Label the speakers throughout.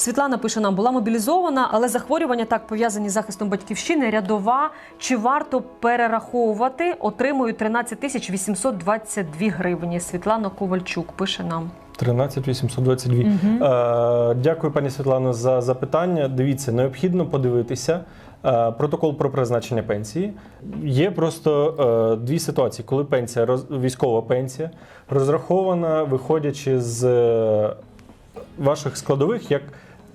Speaker 1: Світлана пише нам, була мобілізована, але захворювання так пов'язані з захистом батьківщини. Рядова. Чи варто перераховувати? Отримую 13 тисяч 822 гривні. Світлана Ковальчук пише нам.
Speaker 2: 13 822. Е, дякую, пані Світлано, за запитання. Дивіться, необхідно подивитися. е, Протокол про призначення пенсії є просто е, дві ситуації, коли пенсія роз- військова пенсія розрахована, виходячи з е, ваших складових як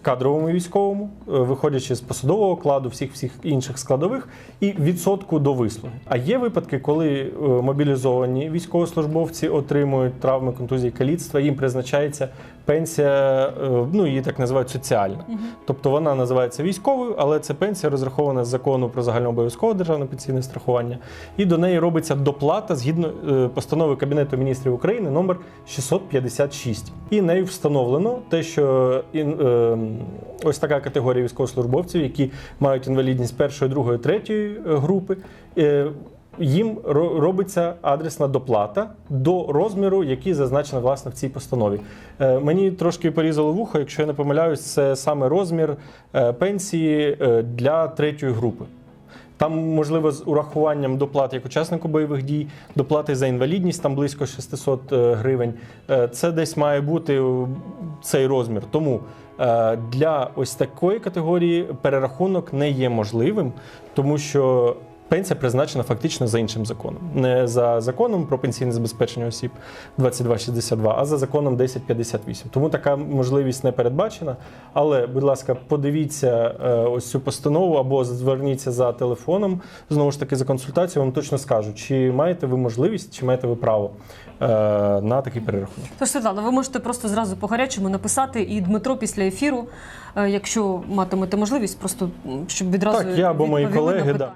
Speaker 2: кадровому військовому, е, виходячи з посадового окладу, всіх всіх інших складових, і відсотку до вислуги. А є випадки, коли е, мобілізовані військовослужбовці отримують травми, контузії, каліцтва, їм призначається пенсія, е, ну її так називають соціальна. Тобто вона називається військовою, але це пенсія розрахована з закону про загальнообов'язкове державне пенсійне страхування, і до неї робиться доплата згідно е, постанови Кабінету міністрів України номер 656. І нею встановлено те, що е, ось така категорія військовослужбовців, які мають інвалідність першої, другої, третьої групи. Їм робиться адресна доплата до розміру, який зазначено власне в цій постанові. Е, Мені трошки порізало вухо, якщо я не помиляюсь, це саме розмір е, пенсії е, для третьої групи. Там, можливо, з урахуванням доплат як учаснику бойових дій, доплати за інвалідність, там близько 600 е, гривень. Це десь має бути цей розмір. Тому для ось такої категорії перерахунок не є можливим, тому що. Пенсія призначена фактично за іншим законом, не за законом про пенсійне забезпечення осіб 2262, а за законом 1058. Тому така можливість не передбачена. Але, будь ласка, подивіться е, ось цю постанову або зверніться за телефоном знову ж таки за консультацією. Вам точно скажу, чи маєте ви можливість, чи маєте ви право е, на такий перерахунок.
Speaker 1: Тож, Світлана, ви можете просто зразу по гарячому написати, і Дмитро після ефіру, е, якщо матимете можливість, просто щоб відразу
Speaker 2: Так, я або мої колеги, да.